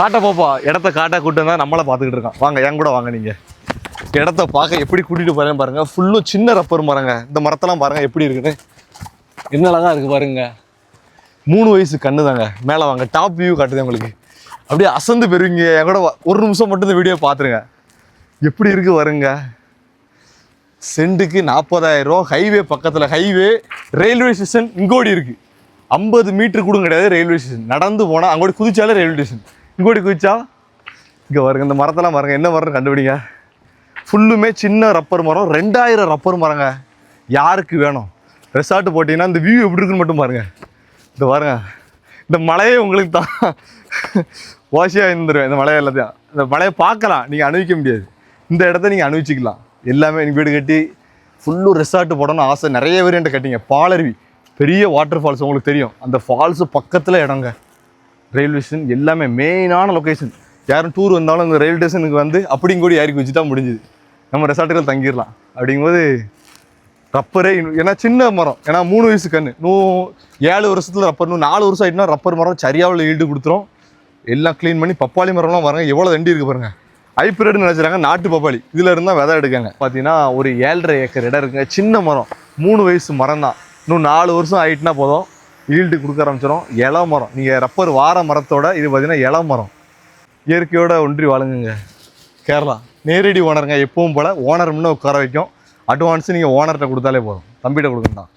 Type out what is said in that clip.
காட்ட போப்பா இடத்த காட்ட கூட்டு தான் நம்மளை பார்த்துக்கிட்டு இருக்கான். வாங்க என் கூட வாங்க நீங்கள் இடத்த பார்க்க எப்படி கூட்டிகிட்டு போகிறேன் பாருங்க. ஃபுல்லும் சின்ன ரப்பர் மரங்க இந்த மரத்தெல்லாம் பாருங்க எப்படி இருக்குன்னு. என்ன தான் இருக்குது பாருங்க. மூணு வயசு கண்ணு தாங்க. மேலே வாங்க டாப் வியூ காட்டுது உங்களுக்கு. அப்படியே அசந்து பெறுவீங்க என் கூட ஒரு நிமிஷம் மட்டும் இந்த வீடியோ பார்த்துருங்க. எப்படி இருக்குது வருங்க சென்ட்டுக்கு நாற்பதாயிரம் ரூபா ஹைவே பக்கத்தில் ஹைவே ரயில்வே ஸ்டேஷன் இங்கோடி இருக்குது ஐம்பது மீட்டர் கூட கிடையாது ரயில்வே ஸ்டேஷன் நடந்து போனால் அங்கோடி குதிச்சாலே ரயில்வே ஸ்டேஷன் இங்கோடி குதிச்சா? இங்கே பாருங்க இந்த மரத்தெல்லாம் பாருங்க என்ன மரம் கண்டுபிடிங்க. ஃபுல்லுமே சின்ன ரப்பர் மரம் ரெண்டாயிரம் ரப்பர் மரங்க. யாருக்கு வேணும்? ரெசார்ட் போட்டிங்கன்னா இந்த வியூ எப்படி இருக்குன்னு மட்டும் பாருங்கள் இந்த பாருங்க இந்த மலையே உங்களுக்கு தான். ஓசியாக இருந்துருவேன் இந்த மலையை எல்லாத்தையும். இந்த மலையை பார்க்கலாம் நீங்கள் அனுபவிக்க முடியாது. இந்த இடத்த நீங்கள் அனுபவிச்சிக்கலாம். எல்லாமே நீ வீடு கட்டி ஃபுல்லும் ரெசார்ட் போடணும்னு ஆசை. நிறைய பேர் என்கிட்ட கட்டிங்க. பாலருவி பெரிய வாட்டர் ஃபால்ஸ் உங்களுக்கு தெரியும். அந்த ஃபால்ஸு பக்கத்தில் இடங்க. ரயில்வே ஸ்டேஷன் எல்லாமே மெயினான லொக்கேஷன் யாரும் டூர் வந்தாலும் இந்த ரயில்வே ஸ்டேஷனுக்கு வந்து அப்படிங்க கூட யாருக்கு வச்சுட்டா முடிஞ்சுது. நம்ம ரெசார்ட்டுகள் தங்கிடலாம். அப்படிங்கும்போது ரப்பரே ஏன்னா சின்ன மரம் ஏன்னா மூணு வயசு கன்று இன்னும் ஏழு வருஷத்தில் ரப்பர் இன்னும் நாலு வருஷம் ஆகிட்டுனா ரப்பர் மரம் சரியாவில் ஈல்டு கொடுத்துரும். எல்லாம் க்ளீன் பண்ணி பப்பாளி மரம்லாம் பாருங்க எவ்வளோ தண்டி இருக்குது பாருங்கள் ஹைப்ரிட்னு நினச்சிறாங்க நாட்டு பப்பாளி. இதில் இருந்தால் விதை எடுக்காங்க. பார்த்தீங்கன்னா ஒரு ஏழரை ஏக்கர் இடம் இருக்குங்க சின்ன மரம். மூணு வயசு மரம் தான் இன்னும் நாலு வருஷம் ஆயிட்டுனா போதும். ஈல்டு கொடுக்க ஆரம்பிச்சிடும் இலை மரம் நீங்கள் ரப்பர் வார மரத்தோட இது பார்த்தீங்கன்னா இலை மரம் இயற்கையோட ஒன்றி வாழுங்குங்க. கேரளா. நேரடி ஓனருங்க. எப்பவும் போல் ஓனர் முன்னே உட்கார வைக்கும். அட்வான்ஸு நீங்கள் ஓனர்கிட்ட கொடுத்தாலே போதும். தம்பிகிட்ட கொடுக்கணும்